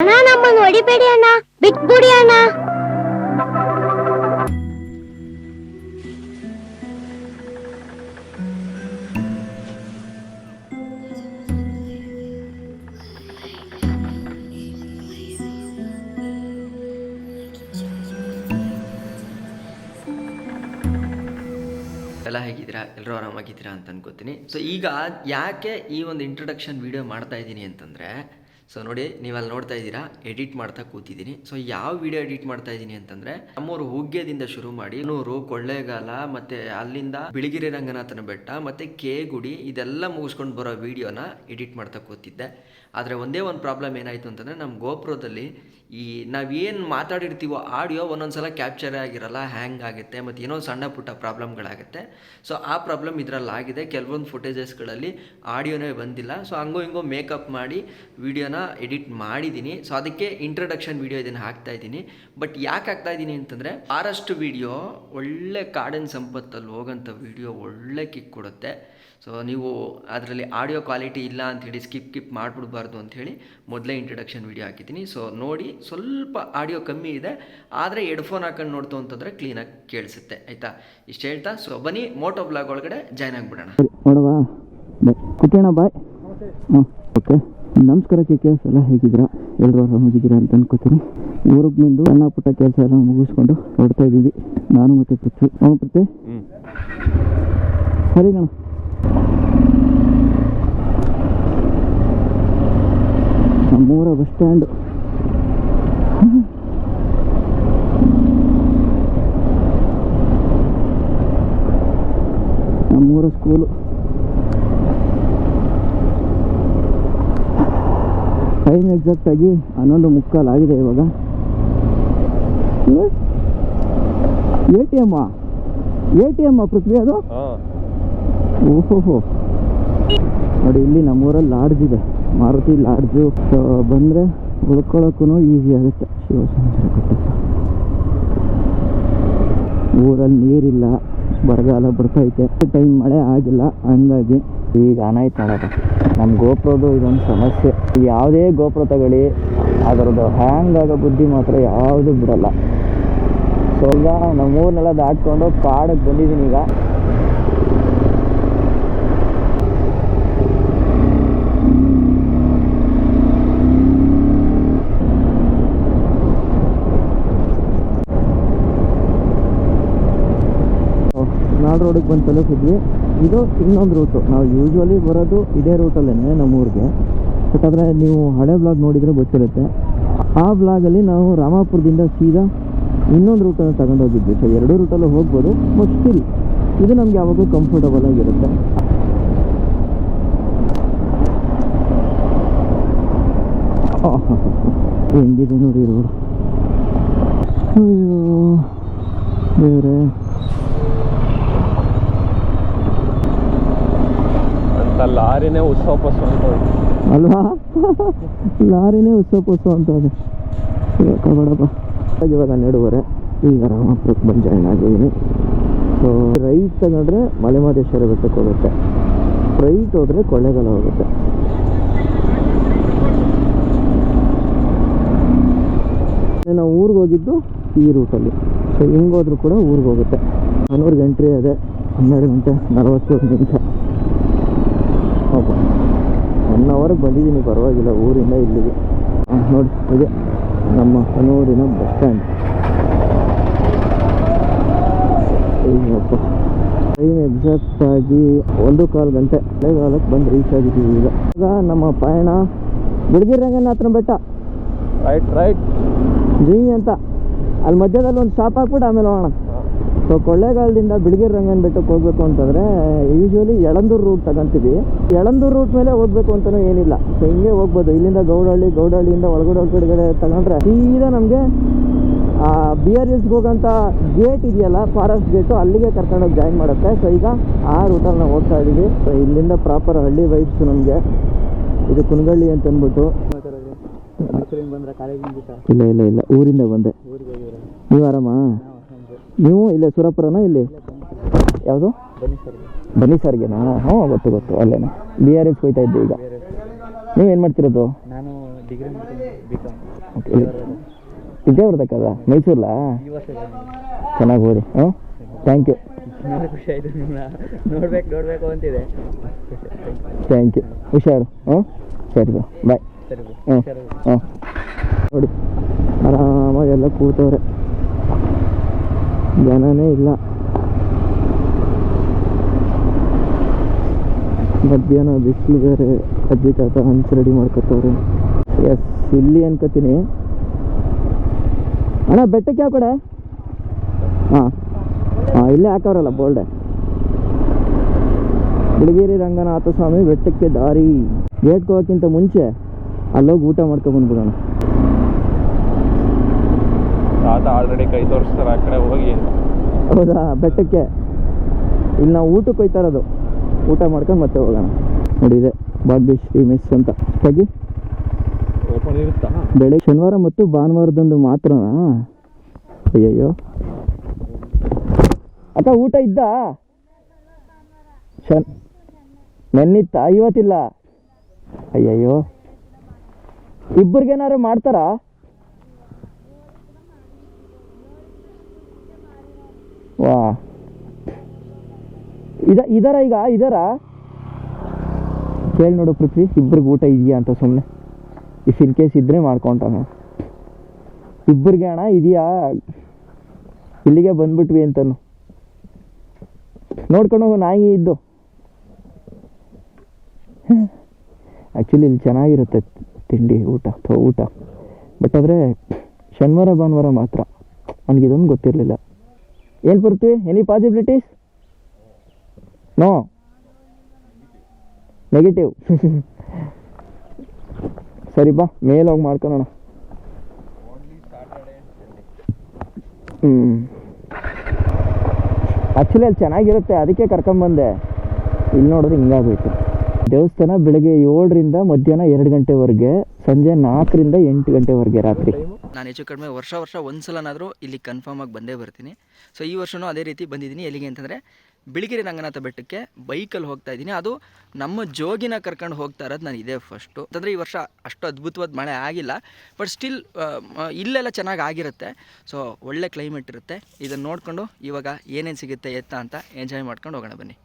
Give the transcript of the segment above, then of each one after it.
ಅಣ್ಣ, ನಮ್ಮನ್ನು ಹೊಡಿಬೇಡಿ ಅಣ್ಣ. ಬಿಟ್ಬಿಡಿ ಅಣ್ಣ. ಎಲ್ಲ ಹೇಗಿದ್ದೀರಾ? ಎಲ್ಲರೂ ಆರಾಮಾಗಿದ್ದೀರಾ ಅಂತ ಅನ್ಕೋತೀನಿ ಸೊ ಈಗ ಯಾಕೆ ಈ ಒಂದು ಇಂಟ್ರೊಡಕ್ಷನ್ ವಿಡಿಯೋ ಮಾಡ್ತಾ ಇದ್ದೀನಿ ಅಂತಂದರೆ ಸೊ ನೋಡಿ, ನೀವಲ್ಲಿ ನೋಡ್ತಾ ಇದ್ದೀರಾ ಎಡಿಟ್ ಮಾಡ್ತಾ ಕೂತಿದ್ದೀನಿ. ಸೊ ಯಾವ ವಿಡಿಯೋ ಎಡಿಟ್ ಮಾಡ್ತಾ ಇದ್ದೀನಿ ಅಂತಂದರೆ, ನಮ್ಮೂರು ಹುಗ್ಗೆದಿಂದ ಶುರು ಮಾಡಿ, ನೂರು ಕೊಳ್ಳೇಗಾಲ, ಮತ್ತೆ ಅಲ್ಲಿಂದ ಬಿಳಿಗಿರಿ ರಂಗನಾಥನ ಬೆಟ್ಟ, ಮತ್ತೆ ಕೆ ಗುಡಿ ಇದೆಲ್ಲ ಮುಗಿಸ್ಕೊಂಡು ಬರೋ ವಿಡಿಯೋನ ಎಡಿಟ್ ಮಾಡ್ತಾ ಕೂತಿದ್ದೆ. ಆದರೆ ಒಂದೇ ಒಂದು ಪ್ರಾಬ್ಲಮ್ ಏನಾಯಿತು ಅಂತಂದರೆ ನಮ್ಮ ಗೋಪುರದಲ್ಲಿ ಈ ನಾವೇನು ಮಾತಾಡಿರ್ತೀವೋ ಆಡಿಯೋ ಒಂದೊಂದು ಸಲ ಕ್ಯಾಪ್ಚರ್ ಆಗಿರಲ್ಲ ಹ್ಯಾಂಗ್ ಆಗುತ್ತೆ, ಮತ್ತು ಏನೋ ಸಣ್ಣ ಪುಟ್ಟ ಪ್ರಾಬ್ಲಮ್ಗಳಾಗುತ್ತೆ ಸೊ ಆ ಪ್ರಾಬ್ಲಮ್ ಇದರಲ್ಲಿ ಆಗಿದೆ ಕೆಲವೊಂದು ಫುಟೇಜಸ್ಗಳಲ್ಲಿ ಆಡಿಯೋನೇ ಬಂದಿಲ್ಲ. ಸೊ ಹಂಗೋ ಹಿಂಗೋ ಮೇಕಪ್ ಮಾಡಿ ವಿಡಿಯೋನ ಎಡಿಟ್ ಮಾಡಿದ್ದೀನಿ ಸೊ ಅದಕ್ಕೆ ಇಂಟ್ರಡಕ್ಷನ್ ವಿಡಿಯೋ ಇದನ್ನು ಹಾಕ್ತಾ ಇದ್ದೀನಿ ಬಟ್ ಯಾಕೆ ಹಾಕ್ತಾ ಇದ್ದೀನಿ ಅಂತಂದರೆ, ಆರಷ್ಟು ವಿಡಿಯೋ ಒಳ್ಳೆ ಕಾಡಿನ ಸಂಪತ್ತಲ್ಲಿ ಹೋಗೋಂಥ ವಿಡಿಯೋ ಒಳ್ಳೆ ಕಿಕ್ ಕೊಡುತ್ತೆ. ಸೊ ನೀವು ಅದರಲ್ಲಿ ಆಡಿಯೋ ಕ್ವಾಲಿಟಿ ಇಲ್ಲ ಅಂಥೇಳಿ ಸ್ಕಿಪ್ ಕಿಪ್ ಮಾಡಿಬಿಡ್ಬಾರ್ದು ಅಂಥೇಳಿ ಮೊದಲೇ ಇಂಟ್ರಡಕ್ಷನ್ ವಿಡಿಯೋ ಹಾಕಿದ್ದೀನಿ. ಸೊ ನೋಡಿ ಸ್ವಲ್ಪ ಆಡಿಯೋ ಕಮ್ಮಿ ಇದೆ. ಆದರೆ ಹೆಡ್ಫೋನ್ ಹಾಕೊಂಡು ನೋಡ್ತು ಅಂತಂದರೆ ಕ್ಲೀನಾಗಿ ಕೇಳಿಸುತ್ತೆ. ಆಯಿತಾ? ಇಷ್ಟು ಹೇಳ್ತಾ? ಸೊ ಬನ್ನಿ ಮೋಟೋ ಬ್ಲಾಗ್ ಒಳಗಡೆ ಜಾಯ್ನ್ ಆಗಿಬಿಡೋಣ. ನೋಡವಾ. ಬಾಯ್. ಓಕೆ. ನಮಸ್ಕಾರ ಕೆ ಕೆ ಎಸ್ ಎಲ್ಲ ಹೇಗಿದ್ದೀರಾ? ಎಲ್ಲರೂ ಆರಾಮಾಗಿದ್ದೀರಾ ಅಂತ ಅನ್ಕೋತೀನಿ. ಊರಿಗೆ ಬಂದು ಸಣ್ಣ ಪುಟ್ಟ ಕೆಲಸ ಎಲ್ಲ ಮುಗಿಸ್ಕೊಂಡು ಹೊರಡ್ತಾ ಇದ್ದೀವಿ. ನಾನು ಮತ್ತೆ ಪೃಥ್ವಿ. ಅವನು ಪೃಥ್ವಿ? ಸರಿ ಕಣ. ನಮ್ಮೂರ ಬಸ್ ಸ್ಟ್ಯಾಂಡು. ನಮ್ಮೂರ ಸ್ಕೂಲು. ಟೈಮ್ ಎಕ್ಸಾಕ್ಟ್ ಆಗಿ ಹನ್ನೊಂದು ಮುಕ್ಕಾಲು ಆಗಿದೆ ಇವಾಗ. A T M A T M Prithvi ಅದು? ಓಹೋಹೋ. ನೋಡಿ ಇಲ್ಲಿ ನಮ್ಮೂರಲ್ಲಿ ಲಾಡ್ಜ್ ಇದೆ. ಮಾರುತಿ ಲಾಡ್ಜು ಬಂದರೆ ಉಳ್ಕೊಳ್ಳೋಕ್ಕೂ ಈಸಿ ಆಗುತ್ತೆ. ಶಿವಸಂದ್ರ ಕಟ್ಟಪ್ಪ. ಊರಲ್ಲಿ ನೀರಿಲ್ಲ, ಬರಗಾಲ ಬರ್ತೈತೆ. ಟೈಮ್ ಮಳೆ ಆಗಿಲ್ಲ, ಹಂಗಾಗಿ ಈಗ ಅನಾಯ್ತು ನೋಡಪ್ಪ. ನಮ್ಮ ಗೋಪುರದ್ದು ಇದೊಂದು ಸಮಸ್ಯೆ. ಯಾವುದೇ ಗೋಪುರ ತಗೊಳ್ಳಿ, ಅದರದ್ದು ಹ್ಯಾಂಗ್ ಆಗೋ ಬುದ್ಧಿ ಮಾತ್ರ ಯಾವುದು ಬಿಡಲ್ಲ. ಸೊ ಈಗ ನಮ್ಮೂರನ್ನೆಲ್ಲ ದಾಟ್ಕೊಂಡು ಕಾಡಕ್ಕೆ ಬಂದಿದ್ದೀನಿ ಈಗ. ನಾಡ್ ರೋಡಿಗೆ ಬಂದು ತಲುಪಿದ್ವಿ. ಇದು ಇನ್ನೊಂದು ರೂಟು ನಾವು ಯೂಶ್ವಲಿ ಬರೋದು ಇದೇ ರೂಟಲ್ಲೇ ನಮ್ಮೂರಿಗೆ. ಆದರೆ ನೀವು ಹಳೆ ಬ್ಲಾಗ್ ನೋಡಿದರೆ ಗೊತ್ತಿರುತ್ತೆ. ಆ ಬ್ಲಾಗಲ್ಲಿ ನಾವು ರಾಮಾಪುರದಿಂದ ಸೀದಾ ಇನ್ನೊಂದು ರೂಟನ್ನು ತಗೊಂಡೋಗಿದ್ವಿ ಸೊ ಎರಡೂ ರೂಟಲ್ಲೂ ಹೋಗ್ಬೋದು ಬಟ್ ಸ್ಟಿಲ್ ಇದು ನಮ್ಗೆ ಯಾವಾಗೂ ಕಂಫರ್ಟಬಲ್ ಆಗಿರುತ್ತೆ. ಹೆಂಗಿದೆ ನೋಡಿ ಅಯ್ಯೋ ದೇವ್ರೆ ಲಾರಿನೇ ಉತ್ಸವ ಪಸ್ಸು ಅಂತ ಅಲ್ವಾ? ಲಾರಿನೇ ಉತ್ಸವ ಅಂತ ಅದು ಇವಾಗ ನೆಡುವರೆ. ಈಗ ರಾಮಪುರಕ್ಕೆ ಬಂದು ಜಾಯ್ನ್ ಆಗಿದ್ದೀನಿ. ಸೊ ರೈಟ್ ತಗೊಂಡ್ರೆ ಮಲೆಮಹದೇಶ್ವರ ಬೆಟ್ಟಕ್ಕೆ ಹೋಗುತ್ತೆ. ರೈಟ್ ಹೋದರೆ ಕೊಳ್ಳೆಗಾಲ ಹೋಗುತ್ತೆ. ನಾವು ಊರಿಗೆ ಹೋಗಿದ್ದು ಈ ರೂಟಲ್ಲಿ ಸೊ ಹಿಂಗೋದ್ರೂ ಕೂಡ ಊರಿಗೆ ಹೋಗುತ್ತೆ. ಹನ್ನೂರಿಗೆ ಎಂಟ್ರಿ ಅದೇ. ಹನ್ನೆರಡು ಗಂಟೆ ನಲವತ್ತೊಂದು ನಿಮಿಷ. ಒನ್ ಅವರ್ಗೆ ಬಂದಿದ್ದೀನಿ ಪರವಾಗಿಲ್ಲ ಊರಿಂದ ಇಲ್ಲಿಗೆ. ನೋಡಿ ಇದೆ ನಮ್ಮ ಹನೂರಿನ ಬಸ್ ಸ್ಟ್ಯಾಂಡ್ ಟ್ರೈನ್ ಎಕ್ಸಾಕ್ಟ್ ಆಗಿ ಒಂದು ಕಾಲು ಗಂಟೆ ಮಳೆಗಾಲಕ್ಕೆ ಬಂದು ರೀಚ್ ಆಗಿದ್ದೀವಿ ಈಗ. ಈಗ ನಮ್ಮ ಪಯಣ ಬಿಡಗಿರಂಗನಾಥನ ರಂಗನಾಥನ ಬೆಟ್ಟ. ರೈಟ್ ರೈಟ್ ಜೀ ಅಂತ. ಅಲ್ಲಿ ಮಧ್ಯದಲ್ಲಿ ಒಂದು ಸ್ಟಾಪ್ ಹಾಕ್ಬಿಟ್ಟು ಆಮೇಲೆ ಹೋಗೋಣ. ಸೊ ಕೊಳ್ಳೇಗಾಲದಿಂದ ಬಿಳಿಗಿರಿ ರಂಗನ ಬೆಟ್ಟಕ್ಕೆ ಹೋಗ್ಬೇಕು ಅಂತಂದರೆ ಯೂಶ್ವಲಿ ಯಳಂದೂರು ರೂಟ್ ತಗೊಂತೀವಿ. ಯಳಂದೂರು ರೂಟ್ ಮೇಲೆ ಹೋಗ್ಬೇಕು ಅಂತಲೂ ಏನಿಲ್ಲ. ಸೊ ಹಿಂಗೆ ಹೋಗ್ಬೋದು. ಇಲ್ಲಿಂದ ಗೌಡಹಳ್ಳಿ ಗೌಡಹಳ್ಳಿಯಿಂದ ಒಳಗಡೆ ಒಳಗಡೆ ತಗೊಂಡ್ರೆ ಸೀದಾ ನಮಗೆ ಬಿ ಆರ್ ಎಸ್ಗೆ ಹೋಗೋಂಥ ಗೇಟ್ ಇದೆಯಲ್ಲ ಫಾರೆಸ್ಟ್ ಗೇಟು ಅಲ್ಲಿಗೆ ಕರ್ಕೊಂಡೋಗಿ ಜಾಯಿನ್ ಮಾಡುತ್ತೆ. ಸೊ ಈಗ ಆ ರೂಟಲ್ಲಿ ನಾವು ಹೋಗ್ತಾ ಇದ್ದೀವಿ ಸೊ ಇಲ್ಲಿಂದ ಪ್ರಾಪರ್ ಹಳ್ಳಿ ವೈಬ್ಸ್ ನಮಗೆ. ಇದು ಕುನಗಳ್ಳಿ ಅಂತ ಅಂದ್ಬಿಟ್ಟು. ಇಲ್ಲ ಇಲ್ಲ ಇಲ್ಲ. ಊರಿಂದ ಬಂದೆ. ನೀವು ಆರಾಮಾ? ನೀವು ಇಲ್ಲೇ ಸುರಪುರನ ಇಲ್ಲಿ? ಯಾವುದು? ಬನ್ನಿ ಸರ್ಗೆನಾ ಹ್ಞೂ ಗೊತ್ತು ಗೊತ್ತು. ಅಲ್ಲೇನೆ. ಬಿ ಆರ್ ಎಸ್ ಹೋಯ್ತಾ ಇದ್ದೆ ಈಗ. ನೀವೇನು ಮಾಡ್ತಿರೋದು? ನಾನು ಡಿಗ್ರಿ ಇದೇ ಬರ್ತಕ್ಕಲ್ಲ ಮೈಸೂರ್ಲಾ? ಚೆನ್ನಾಗಿ ಹೋಗಿ ಹ್ಞೂ ಥ್ಯಾಂಕ್ ಯು ಖುಷಿ ಆಯ್ತು ನಿಮ್ಮನ್ನ ನೋಡ್ಬೇಕು ನೋಡ್ಬೇಕು ಅಂತಿದೆ. ಥ್ಯಾಂಕ್ ಯು ಹುಷಾರು. ಹ್ಞೂ ಸರಿ ಬಾ. ಬಾಯ್ ಸರಿ ಹ್ಞೂ ಹ್ಞೂ ನೋಡಿ. ಆರಾಮಾಗಿ ಎಲ್ಲ ಕೂತವ್ರೆ. ಜನನೇ ಇಲ್ಲ. ಮಧ್ಯಾಹ್ನ ಬಿಸಿಲು ಬೇರೆ ಅಜ್ಜಿ ತಾತ ಹಂಚು ರೆಡಿ ಮಾಡ್ಕೊತವ್ರೆ. ಎಸ್ ಇಲ್ಲಿ ಅನ್ಕೋತೀನಿ. ಅಣ್ಣ, ಬೆಟ್ಟಕ್ಕೆ ಯಾವ ಕಡೆ? ಹಾಂ. ಹಾಂ, ಇಲ್ಲೇ ಹಾಕವ್ರಲ್ಲ, ಬೋಲ್ಡೆ. ಬಿಳಿಗಿರಿ ರಂಗನಾಥ ಸ್ವಾಮಿ ಬೆಟ್ಟಕ್ಕೆ ದಾರಿ. ಗೇಟ್ಗೆ ಹೋಗೋಕ್ಕಿಂತ ಮುಂಚೆ ಅಲ್ಲೋಗಿ ಊಟ ಮಾಡ್ಕೊಂಡು ಆಲ್ರೆಡಿ ಕೈ ತೋರಿಸ್ತಾರೆ ಆ ಕಡೆ ಹೋಗಿ ಹೌದಾ? ಬೆಟ್ಟಕ್ಕೆ. ಇಲ್ಲಿ ನಾವು ಊಟಕ್ಕೆ ಹೋಯ್ತಾ ಇರೋದು. ಊಟ ಮಾಡ್ಕೊಂಡು ಮತ್ತೆ ಹೋಗೋಣ. ನೋಡಿದೆ ಭಾಗ್ಯಶ್ರೀ ಮಿಸ್ ಅಂತ. ಹೋಗಿ. ಬೆಳಿಗ್ಗೆ ಬೆಳಗ್ಗೆ ಶನಿವಾರ ಮತ್ತು ಭಾನುವಾರದಂದು ಮಾತ್ರನಾ? ಅಯ್ಯಯ್ಯೋ. ಅಕ್ಕ ಊಟ ಇದ್ದ? ಶನ್ ನೆನ್ನಿತ್ತ? ಇವತ್ತಿಲ್ಲ. ಅಯ್ಯಯ್ಯೋ. ಇಬ್ಬರಿಗೇನಾರು ಮಾಡ್ತಾರಾ? ವಾ. ಇದ, ಇದರ ಈಗ, ಇದರ? ಕೇಳಿ ನೋಡು ಪೃಥ್ವಿ ಇಬ್ರಿಗೆ ಊಟ ಇದೆಯಾ ಅಂತ ಸುಮ್ಮನೆ ಇಫ್ ಇನ್ ಕೇಸ್ ಇದ್ರೆ ಮಾಡ್ಕೊಂಡ ಇಬ್ಬರಿಗೆ ಅಣ್ಣ ಇದೆಯಾ? ಇಲ್ಲಿಗೆ ಬಂದ್ಬಿಟ್ವಿ ಅಂತನು. ನೋಡ್ಕೊಂಡು ಹೋಗು, ನಾಯಿ ಇದ್ದು. ಆ್ಯಕ್ಚುಲಿ ಇಲ್ಲಿ ಚೆನ್ನಾಗಿರುತ್ತೆ ತಿಂಡಿ, ಊಟ ಅಥವಾ ಊಟ. ಬಟ್ ಆದರೆ, ಶನಿವಾರ, ಭಾನುವಾರ ಮಾತ್ರ. ನನಗಿದೊಂದು ಗೊತ್ತಿರಲಿಲ್ಲ. ಏನು ಬರ್ತೀವಿ ಎನಿ ಪಾಸಿಬಿಲಿಟೀಸ್ ನೋ ನೆಗೆಟಿವ್ ಸರಿ, ಬಾ. ಮೇಲೆ ಹೋಗಿ ಮಾಡ್ಕೊಳ್ಳೋಣ ಹ್ಞೂ ಆ್ಯಕ್ಚುಲಿ ಅಲ್ಲಿ ಚೆನ್ನಾಗಿರುತ್ತೆ. ಅದಕ್ಕೆ ಕರ್ಕೊಂಬಂದೆ ಇಲ್ಲಿ ನೋಡಿದ್ರೆ ಹಿಂಗಾಗೋಯ್ತು ದೇವಸ್ಥಾನ ಬೆಳಗ್ಗೆ ಏಳರಿಂದ ಮಧ್ಯಾಹ್ನ ಎರಡು ಗಂಟೆವರೆಗೆ, ಸಂಜೆ ನಾಲ್ಕರಿಂದ ಎಂಟು ಗಂಟೆವರೆಗೆ ರಾತ್ರಿ. ನಾನು ಹೆಚ್ಚು ಕಡಿಮೆ ವರ್ಷ ವರ್ಷ ಒಂದು ಸಲನಾದರೂ ಇಲ್ಲಿ ಕನ್ಫರ್ಮ್ ಆಗಿ ಬಂದೇ ಬರ್ತೀನಿ. ಸೊ ಈ ವರ್ಷವೂ ಅದೇ ರೀತಿ ಬಂದಿದ್ದೀನಿ. ಎಲ್ಲಿಗೆ ಅಂತಂದರೆ ಬಿಳಿಗಿರಿ ರಂಗನಾಥ ಬೆಟ್ಟಕ್ಕೆ ಬೈಕಲ್ಲಿ ಹೋಗ್ತಾ ಇದ್ದೀನಿ. ಅದು ನಮ್ಮ ಜೋಗಿನ ಕರ್ಕೊಂಡು ಹೋಗ್ತಾ ಇರೋದು ನಾನು ಇದೇ ಫಸ್ಟು ಅಂತಂದರೆ ಈ ವರ್ಷ ಅಷ್ಟು ಅದ್ಭುತವಾದ ಮಳೆ ಆಗಿಲ್ಲ. ಬಟ್ ಸ್ಟಿಲ್ ಇಲ್ಲೆಲ್ಲ ಚೆನ್ನಾಗಿ ಆಗಿರುತ್ತೆ. ಸೊ ಒಳ್ಳೆ ಕ್ಲೈಮೇಟ್ ಇರುತ್ತೆ. ಇದನ್ನು ನೋಡಿಕೊಂಡು ಇವಾಗ ಏನೇನು ಸಿಗುತ್ತೆ ಎತ್ತ ಅಂತ ಎಂಜಾಯ್ ಮಾಡ್ಕೊಂಡು ಹೋಗೋಣ ಬನ್ನಿ.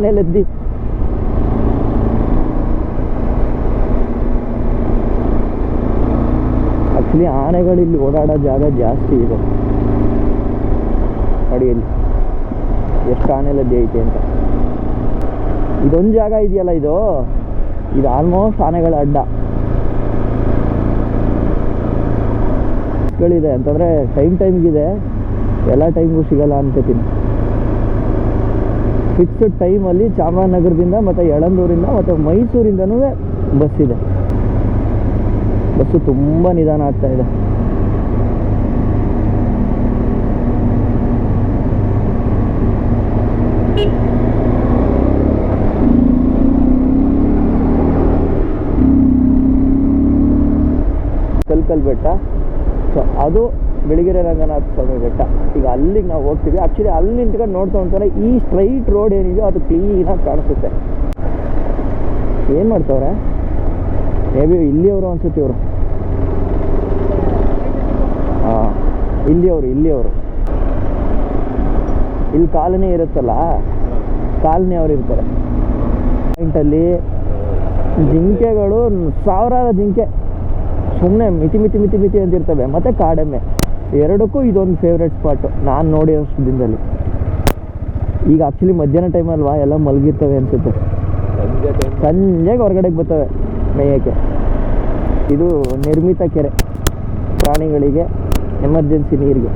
ಆನೆಲೆದ್ದಿ ಆ್ಯಕ್ಚುಲಿ ಆನೆಗಳು ಇಲ್ಲಿ ಓಡಾಡೋ ಜಾಗ ಜಾಸ್ತಿ ಇದೆ. ನೋಡಿ ಇಲ್ಲಿ ಎಷ್ಟು ಆನೆಲದ್ದಿ ಐತೆ ಅಂತ. ಇದೊಂದು ಜಾಗ ಇದೆಯಲ್ಲ ಇದು? ಇದು ಆಲ್ಮೋಸ್ಟ್ ಆನೆಗಳ ಅಡ್ಡ. ಗಳಿದೆ. ಅಂತಂದರೆ ಟೈಮ್ ಟೈಮ್ಗಿದೆ ಎಲ್ಲ ಟೈಮ್ಗೂ ಸಿಗಲ್ಲ ಅನ್ಕೋತೀನಿ ಫಿಕ್ಸ್ಡ್ ಟೈಮಲ್ಲಿ ಚಾಮರಾಜನಗರದಿಂದ ಮತ್ತು ಯಳಂದೂರಿಂದ ಮತ್ತು ಮೈಸೂರಿಂದನೂ ಬಸ್ ಇದೆ. ಬಸ್ಸು ತುಂಬ ನಿಧಾನ ಆಗ್ತಾ ಇದೆ. ಕಲ್ಕಲ್ ಬೆಟ್ಟ ಸೊ ಅದು ಬಿಳಿಗಿರಿ ರಂಗನಾಥ ಸ್ವಾಮಿ ಬೆಟ್ಟ. ಈಗ ಅಲ್ಲಿಗೆ ನಾವು ಹೋಗ್ತೀವಿ. ಆ್ಯಕ್ಚುಲಿ ಅಲ್ಲಿ ನಿಂತ್ಕೊಂಡು ನೋಡ್ತಾ ಅಂತಾರೆ ಈ ಸ್ಟ್ರೈಟ್ ರೋಡ್ ಏನಿದೆಯೋ ಅದು ಕ್ಲೀನಾಗಿ ಕಾಣಿಸುತ್ತೆ. ಏನು ಮಾಡ್ತವ್ರೆ? ಮೇ ಬಿ ಇಲ್ಲಿಯವರು ಅನ್ಸುತ್ತೆ ಇವರು. ಹಾಂ, ಇಲ್ಲಿಯವರು ಇಲ್ಲಿಯವರು. ಇಲ್ಲಿ ಕಾಲನಿ ಇರುತ್ತಲ್ಲ, ಕಾಲನಿ ಅವರು ಇರ್ತಾರೆ. ಪಾಯಿಂಟಲ್ಲಿ ಜಿಂಕೆಗಳು ಸಾವಿರಾರು ಜಿಂಕೆ. ಸುಮ್ಮನೆ ಮಿತಿ ಮಿತಿ ಮಿತಿ ಮಿತಿ ಅಂತಿರ್ತವೆ. ಮತ್ತು ಕಾಡೆಮ್ಮೆ. ಎರಡಕ್ಕೂ ಇದೊಂದು ಫೇವ್ರೆಟ್ ಸ್ಪಾಟು ನಾನು ನೋಡಿರೋಷ್ಟು ದಿನದಲ್ಲಿ. ಈಗ ಆ್ಯಕ್ಚುಲಿ ಮಧ್ಯಾಹ್ನ ಟೈಮ್ ಅಲ್ವಾ? ಎಲ್ಲ ಮಲಗಿರ್ತವೆ ಅನಿಸುತ್ತೆ. ಸಂಜೆಗೆ ಹೊರಗಡೆಗೆ ಬರ್ತವೆ ಮೇಯಕ್ಕೆ. ಇದು ನಿರ್ಮಿತ ಕೆರೆ. ಪ್ರಾಣಿಗಳಿಗೆ ಎಮರ್ಜೆನ್ಸಿ ನೀರಿಗೆ.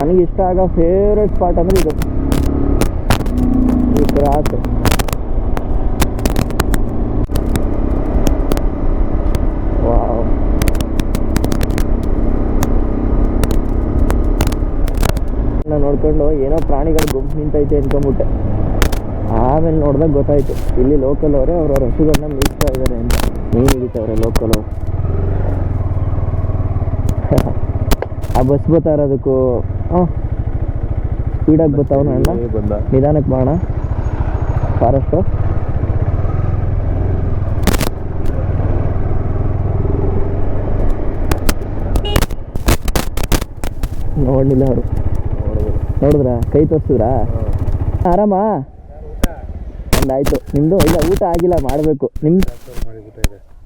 ನನಗೆ ಇಷ್ಟ ಆಗೋ ಫೇವ್ರೆಟ್ ಸ್ಪಾಟ್ ಅಂದರೆ ಇದು. ಈ ಕ್ರಾಸ್ ವಾವ್ ನಾನು ನೋಡ್ಕೊಂಡು ಏನೋ ಪ್ರಾಣಿಗಳು ಗುಂಪು ನಿಂತೈತೆ ಅಂದ್ಕೊಂಬಿಟ್ಟೆ ಆಮೇಲೆ ನೋಡಿದಾಗ ಗೊತ್ತಾಯ್ತು ಇಲ್ಲಿ ಲೋಕಲ್ ಅವರೇ ಅವ್ರವ್ರ ಹಸುಗಳನ್ನ ಮೀಸ್ತಾ ಇದ್ದಾರೆ ಅಂತ. ಮೀನು ಹಿಡಿತವ್ರೆ ಲೋಕಲ್ ಅವರು. ಆ ಬಸ್ ಬರ್ತಾ ಇರೋದಕ್ಕೂ ಹ್ಞೂ ಸ್ಪೀಡಾಗಿ ಬರ್ತಾವನ ಅಣ್ಣ? ನಿಧಾನಕ್ಕೆ ಮಾಡೋಣ ಫಾರೆಸ್ಟು. ನೋಡಲಿಲ್ಲ ಅವರು. ನೋಡಿದ್ರಾ? ಕೈ ತೋರಿಸಿದ್ರಾ? ಆರಾಮಾ? ಆಯ್ತು. ನಿಮ್ಮದು ಇಲ್ಲ ಊಟ ಆಗಿಲ್ಲ ಮಾಡಬೇಕು. ನಿಮ್ದು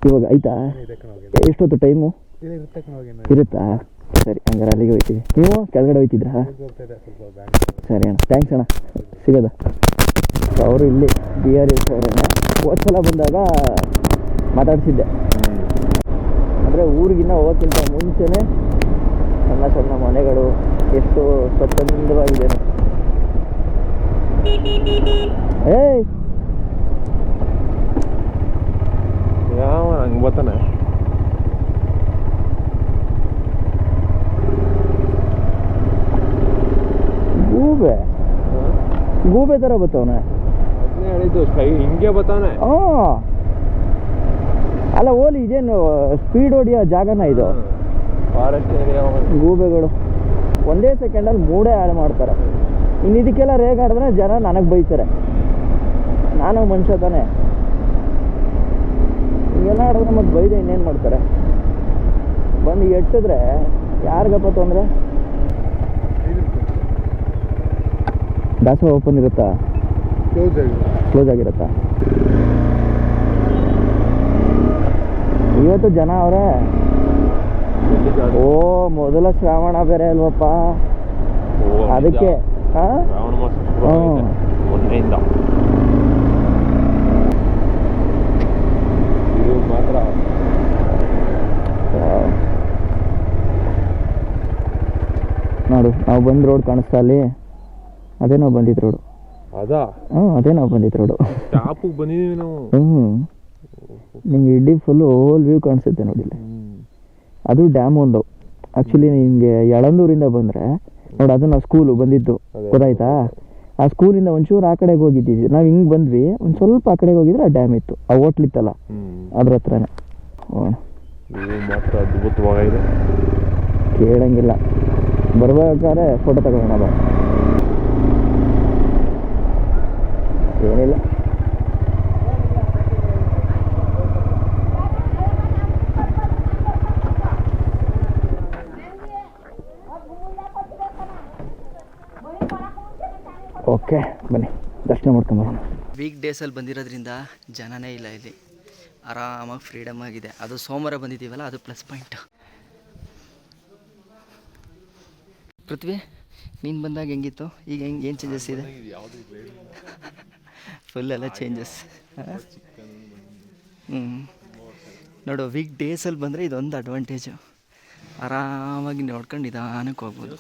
ಇವಾಗ ಆಯ್ತಾ? ಎಷ್ಟೊತ್ತು ಟೈಮು? ಇರುತ್ತಾ ಸರಿ ಹಂಗಾರೆ ಅಲ್ಲಿಗೆ ಹೋಯ್ತೀವಿ. ನೀವು ಕೆಳಗಡೆ ಹೋಯ್ತಿದ್ರಾ? ಸರಿ ಅಣ್ಣ ಥ್ಯಾಂಕ್ಸ್ ಅಣ್ಣ. ಸಿಗದ. ಅವರು ಇಲ್ಲಿ ಬಿ ಆರ್ ಎಸ್ ಅವರನ್ನ ಸಲ ಬಂದಾಗ ಮಾತಾಡಿಸಿದ್ದೆ. ಅಂದರೆ ಊರಿಗಿನ್ನ ಹೋಗೋಕ್ಕಿಂತ ಮುಂಚೆನೇ ಸಣ್ಣ ಸಣ್ಣ ಮನೆಗಳು ಎಷ್ಟು ಸ್ವಚ್ಛಂದವಾಗಿದೆ. ಏಯ್! ಯಾವ ಹಂಗೆ ಬರ್ತಾನೆ? ಗೂಬೆ? ಗೂಬೆ ಥರ ಹೇಳಿದ್ದು ಸ್ಕೈ ಹಿಂಗೆ ಬರ್ತಾನೆ ಹಾಂ. ಅಲ್ಲ ಓಲಿ ಇದೇನು ಸ್ಪೀಡ್ ಹೊಡಿಯೋ ಜಾಗನ ಇದು? ಫಾರೆಸ್ಟ್ ಏರಿಯಾ ಗೂಬೆಗಳು. ಒಂದೇ ಸೆಕೆಂಡಲ್ಲಿ ಮೂಡೇ ಹಾಳು ಮಾಡ್ತಾರೆ. ಇನ್ನು ಇದಕ್ಕೆಲ್ಲ ರೇಗಾಡಿದ್ರೆ ಜನ ನನಗೆ ಬೈತಾರೆ. ನಾನು ಮನುಷ್ಯ ತಾನೇ. ಹಿಂಗೆಲ್ಲ ಆಡಿದ್ರೆ ಮತ್ತೆ ಬೈದೆ ಇನ್ನೇನು ಮಾಡ್ತಾರೆ. ಬಂದು ಎಟ್ಟಿದ್ರೆ ಯಾರಿಗಪ್ಪ ತೊಂದರೆ? ದಾಸವಾಳ ಓಪನ್ ಇರುತ್ತಾ? ಕ್ಲೋಸ್ ಕ್ಲೋಸ್ ಆಗಿರುತ್ತಾ? ಇವತ್ತು ಜನ ಅವರೇ ಓ ಮೊದಲ ಶ್ರಾವಣ ಬೇರೆ ಅಲ್ವಪ್ಪ. ಅದಕ್ಕೆ ನೋಡು ನಾವು ಬಂದ ರೋಡ್ ಕಾಣಿಸ್ತಾ ಅಲ್ಲಿ. ಅದೇ ನಾವು ಬಂದಿದ್ದು ರೋಡು ಅದಾ? ಹ್ಞೂ ಅದೇ ನಾವು ಬಂದಿದ್ದು ರೋಡು ಟಾಪಿಗೆ ಬಂದಿದ್ದೀವಿ ನಾವು. ಹ್ಞೂ ನಿಂಗೆ ಇಡೀ ಫುಲ್ ಹೋಲ್ ವ್ಯೂ ಕಾಣಿಸುತ್ತೆ ನೋಡಿ ಅದು ಡ್ಯಾಮ್ ಒಂದು. ಆ್ಯಕ್ಚುಲಿ ನಿಮಗೆ ಯಳಂದೂರಿಂದ ಬಂದರೆ ನೋಡಿ ಅದು ನಾವು ಸ್ಕೂಲು ಬಂದಿದ್ದು. ಗೊತ್ತಾಯ್ತಾ? ಆ ಸ್ಕೂಲಿಂದ ಒಂಚೂರು ಆ ಕಡೆಗೆ ಹೋಗಿದ್ದೀವಿ ನಾವು ಹಿಂಗೆ ಬಂದ್ವಿ ಒಂದು ಸ್ವಲ್ಪ ಆ ಕಡೆಗೆ ಹೋಗಿದ್ರೆ ಆ ಡ್ಯಾಮ್ ಇತ್ತು. ಆ ಹೋಟ್ಲಿತ್ತಲ್ಲ ಇತ್ತಲ್ಲ ಅದ್ರ ಹತ್ರನೇ. ಹೋಗೋಣ ಮಾತ್ರ ಅದ್ಭುತವಾಗಿದೆ. ಕೇಳಂಗಿಲ್ಲ. ಬರ್ಬೇಕಾದ್ರೆ ಫೋಟೋ ತಗೊಳ್ಳೋಣ ಬಾ. ಏನಿಲ್ಲ. ಓಕೆ, ಬನ್ನಿ, ದರ್ಶನ ಮಾಡ್ಕೊಂಬರೋಣ ವೀಕ್ ಡೇಸಲ್ಲಿ ಬಂದಿರೋದ್ರಿಂದ ಜನನೇ ಇಲ್ಲ ಇಲ್ಲಿ. ಆರಾಮಾಗಿ ಫ್ರೀಡಮ್ ಆಗಿದೆ. ಅದು ಸೋಮವಾರ ಬಂದಿದ್ದೀವಲ್ಲ, ಅದು ಪ್ಲಸ್ ಪಾಯಿಂಟ್ ಪೃಥ್ವಿ, ನೀನು ಬಂದಾಗ ಹೆಂಗಿತ್ತು? ಈಗ ಹೆಂಗೆ, ಏನು ಚೇಂಜಸ್ ಇದೆ? ಫುಲ್ ಎಲ್ಲ ಚೇಂಜಸ್ ಹ್ಞೂ ನೋಡು ವೀಕ್ ಡೇಸಲ್ಲಿ ಬಂದರೆ ಇದೊಂದು ಅಡ್ವಾಂಟೇಜು ಆರಾಮಾಗಿ ನೋಡ್ಕೊಂಡು ನಿಧಾನಕ್ಕೆ ಹೋಗ್ಬೋದು.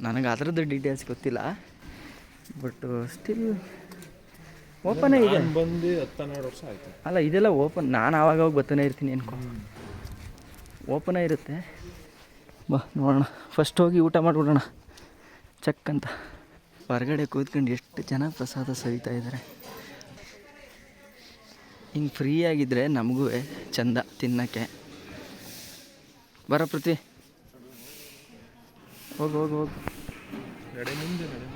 ನನಗೆ ಅದರದ್ದು ಡೀಟೇಲ್ಸ್ ಗೊತ್ತಿಲ್ಲ ಬಟ್ ಸ್ಟಿಲ್ ಓಪನ್ ಇದೆ ಬಂದು ಹತ್ತನ್ನೆರಡು ವರ್ಷ ಆಯಿತು. ಅಲ್ಲ ಇದೆಲ್ಲ ಓಪನ್ ನಾನು ಆವಾಗ ಹೋಗಿ ಬರ್ತಾನೆ ಇರ್ತೀನಿ ಅನ್ಕೊ. ಓಪನ್ ಇರುತ್ತೆ. ಬಾ ನೋಡೋಣ. ಫಸ್ಟ್ ಹೋಗಿ ಊಟ ಮಾಡಿಬಿಡೋಣ. ಚಕ್ ಅಂತ. ಹೊರಗಡೆ ಕೂತ್ಕೊಂಡು ಎಷ್ಟು ಜನ ಪ್ರಸಾದ ಸವಿತಾ ಇದ್ದಾರೆ. ಹಿಂಗೆ ಫ್ರೀ ಆಗಿದ್ದರೆ ನಮಗೂ ಚಂದ ತಿನ್ನೋಕ್ಕೆ. ಬರ ಪೃಥ್ವಿ ಹೋಗು ಹೋಗಿ ಹೋಗಿ ನಡೆ ಮುಂದೆ ನಡೆ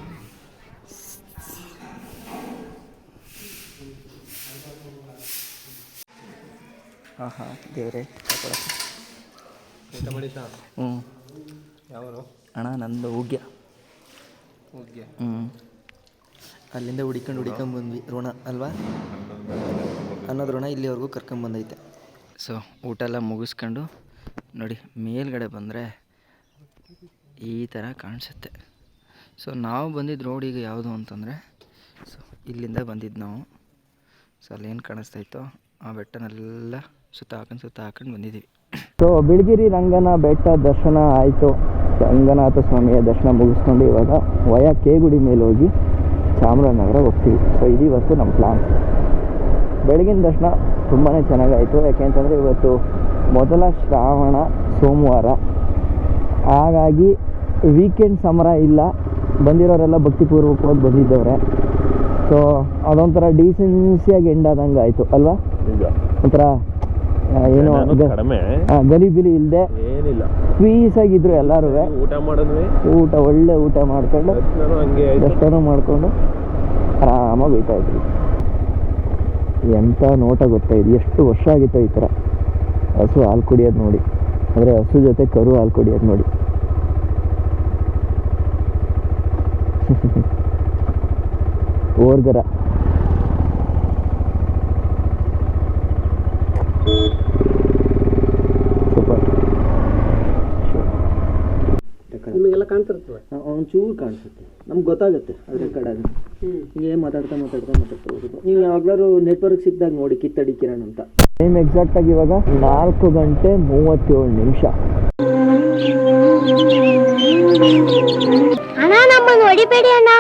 ಹಾಂ ಹಾಂ ದೇವರೇ ಊಟ ಹ್ಞೂ. ಯಾವರು ಅಣ್ಣ ನಂದು ಉಗ್ಯ. ಉಗ್ಯ. ಹ್ಞೂ. ಅಲ್ಲಿಂದ ಹುಡಿಕೊಂಡು ಹುಡಿಕೊಂಡು ಬಂದ್ವಿ. ಋಣ ಅಲ್ವಾ? ಅನ್ನೋದು ಋಣ ಇಲ್ಲಿವರೆಗೂ ಕರ್ಕೊಂಬಂದೈತೆ ಸೊ ಊಟ ಎಲ್ಲ ಮುಗಿಸ್ಕೊಂಡು ನೋಡಿ ಮೇಲ್ಗಡೆ ಬಂದರೆ ಈ ಥರ ಕಾಣಿಸುತ್ತೆ. ಸೊ ನಾವು ಬಂದಿದ್ದು ರೋಡ್ ಈಗ ಯಾವುದು ಅಂತಂದರೆ ಸೊ ಇಲ್ಲಿಂದ ಬಂದಿದ್ದು ನಾವು. ಸೊ ಅಲ್ಲೇನು ಕಾಣಿಸ್ತಾ ಇತ್ತು, ಆ ಬೆಟ್ಟನೆಲ್ಲ ಸುತ್ತ ಹಾಕೊಂಡು ಸುತ್ತ ಹಾಕೊಂಡು ಬಂದಿದ್ದೀವಿ. ಸೊ ಬಿಳಿಗಿರಿ ರಂಗನ ಬೆಟ್ಟ ದರ್ಶನ ಆಯಿತು. ರಂಗನಾಥ ಸ್ವಾಮಿಯ ದರ್ಶನ ಮುಗಿಸ್ಕೊಂಡು ಇವಾಗ ವಯ ಕೇಗುಡಿ ಮೇಲೆ ಹೋಗಿ ಚಾಮರಾಜನಗರ ಹೋಗ್ತೀವಿ. ಸೊ ಇದು ಇವತ್ತು ನಮ್ಮ ಪ್ಲ್ಯಾನ್ ಬೆಳಗಿನ ದರ್ಶನ ತುಂಬಾ ಚೆನ್ನಾಗಾಯಿತು. ಯಾಕೆಂತಂದರೆ ಇವತ್ತು ಮೊದಲ ಶ್ರಾವಣ ಸೋಮವಾರ. ಹಾಗಾಗಿ ವೀಕೆಂಡ್ ಸಮರ ಇಲ್ಲ. ಬಂದಿರೋರೆಲ್ಲ ಭಕ್ತಿಪೂರ್ವಕವಾಗಿ ಬಂದಿದ್ದವ್ರೆ. ಸೊ ಅದೊಂಥರ ಡೀಸೆನ್ಸಿಯಾಗಿ ಎಂಡ್ ಆದಂಗೆ ಆಯಿತು ಅಲ್ವಾ? ಒಂಥರ ಏನು ಗಲಿ ಬಿಲಿ ಆ, ಗಲಿಬಿಲಿ ಇಲ್ಲದೆ ಏನಿಲ್ಲ ಪೀಸ್ ಆಗಿದ್ರು ಎಲ್ಲರೂ ಊಟ ಮಾಡಿದ್ವಿ. ಊಟ ಒಳ್ಳೆ ಊಟ ಮಾಡ್ಕೊಂಡು ದರ್ಶನ ಮಾಡ್ಕೊಂಡು ಆರಾಮಾಗಿ ಹೋಯ್ತಾ ಇದ್ವಿ. ಎಂಥ ನೋಟ ಗೊತ್ತಾ ಇದು? ಎಷ್ಟು ವರ್ಷ ಆಗಿತ್ತು ಈ ಥರ. ಹಸು ಹಾಲು ಕುಡಿಯೋದು ನೋಡಿ. ಅಂದರೆ ಹಸು ಜೊತೆ ಕರು ಹಾಲು ಕುಡಿಯೋದು ನೋಡಿ. ಓರ್ಗರ. ನಿಮಗೆಲ್ಲ ಕಾಣ್ತಿರ್ತದೆ ಒಂಚೂರು ಕಾಣಿಸುತ್ತೆ. ನಮ್ಗೆ ಗೊತ್ತಾಗುತ್ತೆ ಅದ್ರ ಕಡೆ ಹಿಂಗೆ ಮಾತಾಡ್ತಾ ಮಾತಾಡ್ತಾ ಮಾತಾಡ್ತಾ ಹೋಗೋದು ನೀವು ಯಾವಾಗ್ಲಾದ್ರು ನೆಟ್ವರ್ಕ್ ಸಿಕ್ಕಿದಾಗ ನೋಡಿ ಕಿತ್ತಡಿ ಕಿರಣ್ ಅಂತ. ಟೈಮ್ ಎಕ್ಸಾಕ್ಟ್ ಆಗಿ ಇವಾಗ ನಾಲ್ಕು ಗಂಟೆ ಮೂವತ್ತೇಳು ನಿಮಿಷ. ಅಣ್ಣ ನಮ್ಮನ್ನು ಹೊಡಿಬೇಡಿ ಅಣ್ಣ.